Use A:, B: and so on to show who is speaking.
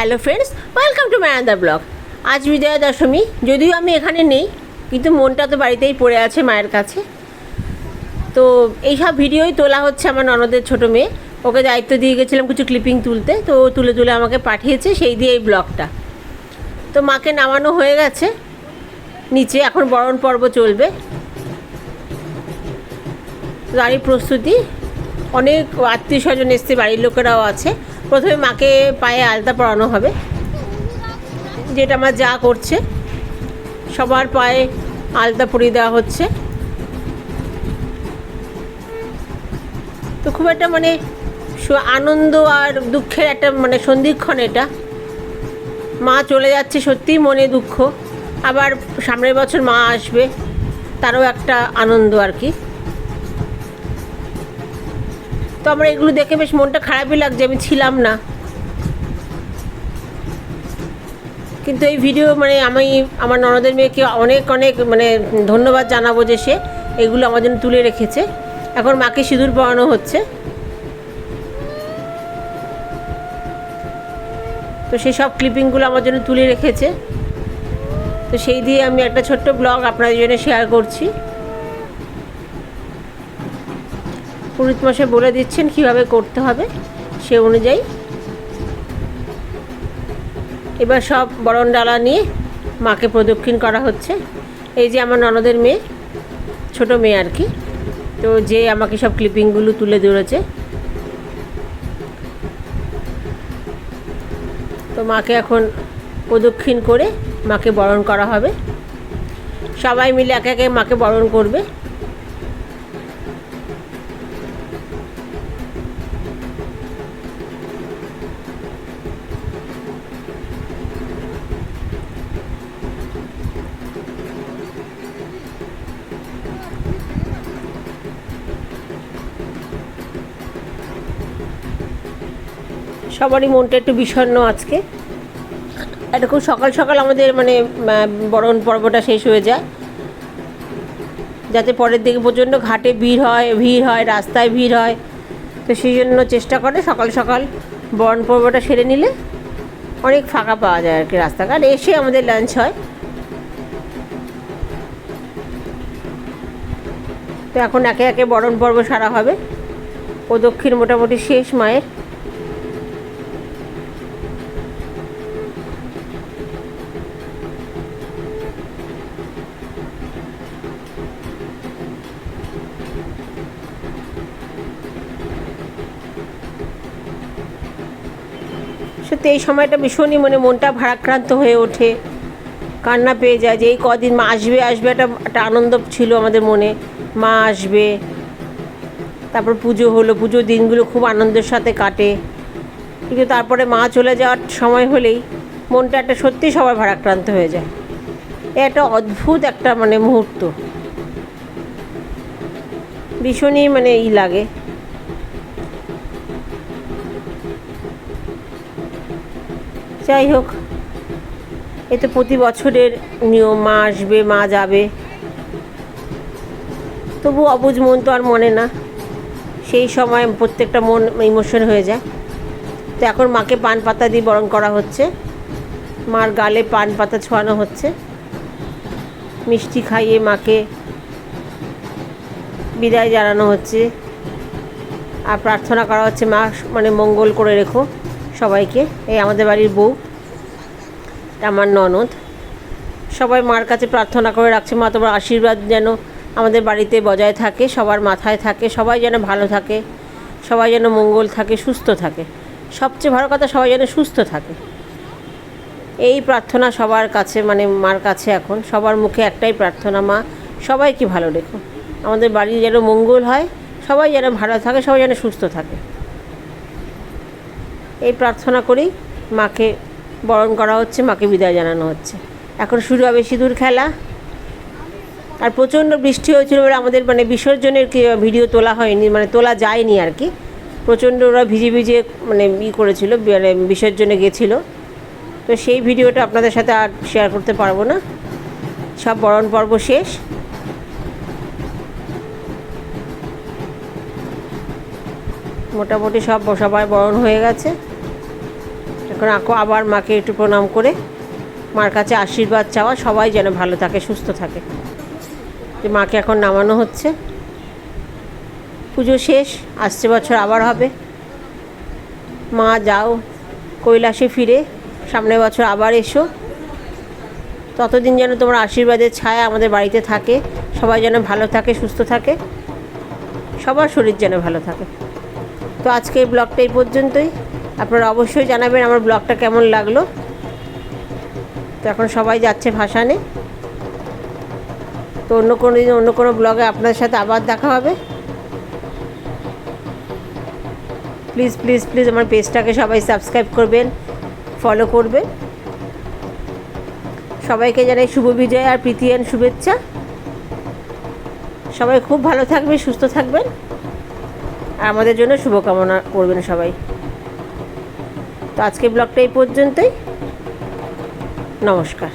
A: Hello friends welcome to my other blog আজ বিজয়া দশমী, যদিও আমি এখানে নেই, কিন্তু মনটা তো বাড়িতেই পড়ে আছে মায়ের কাছে। তো এইসব ভিডিওই তোলা হচ্ছে আমার ননদের ছোটো মেয়ে। ওকে দায়িত্ব দিয়ে গেছিলাম কিছু ক্লিপিং তুলতে, তো তুলে তুলে আমাকে পাঠিয়েছে, সেই দিয়ে এই ব্লগটা তো মাকে নামানো হয়ে গেছে। নিচে এখন বরণ পর্ব চলবে। গাড়ির প্রস্তুতি। অনেক আত্মীয় স্বজন এসছে, বাড়ির লোকেরাও আছে। প্রথমে মাকে পায়ে আলতা পরানো হবে। যেটা আমার যা করছে, সবার পায়ে আলতা পরিয়ে দেওয়া হচ্ছে। তো খুব একটা মানে আনন্দ আর দুঃখের একটা মানে সন্ধিক্ষণ এটা। মা চলে যাচ্ছে সত্যিই মনে দুঃখ। আবার সামনের বছর মা আসবে, তারও একটা আনন্দ আর কি। আমার এগুলো দেখে বেশ মনটা খারাপই লাগছে, আমি ছিলাম না। কিন্তু এই ভিডিও মানে আমি, আমার ননদের মেয়েকে অনেক অনেক মানে ধন্যবাদ জানাব যে সে এগুলো আমার জন্য তুলে রেখেছে। এখন মাকে সিঁদুর পরানো হচ্ছে। তো সেই সব ক্লিপিংগুলো আমার জন্য তুলে রেখেছে। তো সেই দিয়ে আমি একটা ছোট্ট ব্লগ আপনাদের জন্য শেয়ার করছি। পুরোহিত মশাই বলে দিচ্ছেন কীভাবে করতে হবে সে অনুযায়ী। এবার সব বরণ ডালা নিয়ে মাকে প্রদক্ষিণ করা হচ্ছে। এই যে আমার ননদের মেয়ে, ছোট মেয়ে আর কি। তো যে আমাকে সব ক্লিপিংগুলো তুলে ধরেছে। তো মাকে এখন প্রদক্ষিণ করে মাকে বরণ করা হবে। সবাই মিলে একে একে মাকে বরণ করবে। সবারই মনটা একটু বিষণ্ণ আজকে। এটা খুব সকাল সকাল আমাদের মানে বরণ পর্বটা শেষ হয়ে যায়। যাতে পরের দিকে প্রচণ্ড ঘাটে ভিড় হয় ভিড় হয়, রাস্তায় ভিড় হয়। তো সেই জন্য চেষ্টা করে সকাল সকাল বরণ পর্বটা সেরে নিলে অনেক ফাঁকা পাওয়া যায় আর কি রাস্তাঘাট। এসে আমাদের লাঞ্চ হয়। তো এখন একে একে বরণ পর্ব সারা হবে। প্রদক্ষিণ মোটামুটি শেষ মায়ের। সত্যি এই সময়টা ভীষণই মানে মনটা ভারাক্রান্ত হয়ে ওঠে। কান্না পেয়ে যায় যে এই কদিন মা আসবে আসবে একটা একটা আনন্দ ছিল আমাদের মনে। মা আসবে, তারপর পুজো হলো, পুজোর দিনগুলো খুব আনন্দের সাথে কাটে। কিন্তু তারপরে মা চলে যাওয়ার সময় হলেই মনটা একটা সত্যি সবার ভারাক্রান্ত হয়ে যায়। এ একটা অদ্ভুত একটা মানে মুহূর্ত। ভীষণই মানে ই লাগে। যাই হোক এ তো প্রতি বছরের নিয়ম, মা আসবে, মা যাবে। তবু অবুজ মন তো আর মনে না। সেই সময় প্রত্যেকটা মন ইমোশন হয়ে যায়। তো এখন মাকে পান পাতা দিয়ে বরণ করা হচ্ছে। মার গালে পান পাতা ছোঁয়ানো হচ্ছে। মিষ্টি খাইয়ে মাকে বিদায় জানানো হচ্ছে। আর প্রার্থনা করা হচ্ছে, মা মানে মঙ্গল করে রেখো। সবাইকে, এই আমাদের বাড়ির বউ, আমার ননদ। সবাই মার কাছে প্রার্থনা করে রাখছে, মা তোমার আশীর্বাদ যেন আমাদের বাড়িতে বজায় থাকে, সবার মাথায় থাকে, সবাই যেন ভালো থাকে, সবাই যেন মঙ্গল থাকে, সুস্থ থাকে। সবচেয়ে ভালো কথা, সবাই যেন সুস্থ থাকে। এই প্রার্থনা সবার কাছে মানে মার কাছে এখন, সবার মুখে একটাই প্রার্থনা, মা, সবাইকে ভালো রেখো। আমাদের বাড়ি যেন মঙ্গল হয়, সবাই যেন ভালো থাকে, সবাই যেন সুস্থ থাকে। এই প্রার্থনা করেই মাকে বরণ করা হচ্ছে, মাকে বিদায় জানানো হচ্ছে। এখন শুরু হবে সিঁদুর খেলা। আর প্রচণ্ড বৃষ্টি হয়েছিল বলে আমাদের মানে বিসর্জনের কি ভিডিও তোলা হয়নি মানে তোলা যায়নি আর কি। প্রচণ্ড ওরা ভিজে ভিজে মানে ই করেছিল মানে বিসর্জনে গেছিল। তো সেই ভিডিওটা আপনাদের সাথে আর শেয়ার করতে পারব না। সব বরণ পর্ব শেষ। মোটামুটি সব সবাই বরণ হয়ে গেছে। আকো আবার মাকে একটু প্রণাম করে। মার কাছে আশীর্বাদ চাওয়া, সবাই যেন ভালো থাকে, সুস্থ থাকে। যে মাকে এখন নামানো হচ্ছে। পুজো শেষ, আসছে বছর আবার হবে। মা, যাও, কৈলাসে ফিরে, সামনের বছর আবার এসো। ততদিন যেন তোমার আশীর্বাদের ছায়া আমাদের বাড়িতে থাকে। সবাই যেন ভালো থাকে, সুস্থ থাকে। সবার শরীর যেন ভালো থাকে। তো আজকে এই ব্লগটা এই পর্যন্তই। আপনারা অবশ্যই জানাবেন আমার ব্লগটা কেমন লাগল। তো এখন সবাই যাচ্ছে ভাসানে। তো অন্য কোনো দিন অন্য কোনো ব্লগে আপনাদের সাথে আবার দেখা হবে। প্লিজ প্লিজ প্লিজ আমার পেজটাকে সবাই সাবস্ক্রাইব করবেন, ফলো করবেন। সবাইকে জানাই শুভ বিজয় আর প্রীতিয়ান শুভেচ্ছা। সবাই খুব ভালো থাকবে সুস্থ থাকবেন। আর আমাদের জন্য শুভকামনা করবেন সবাই। তো আজকে ব্লগটা এই পর্যন্তই নমস্কার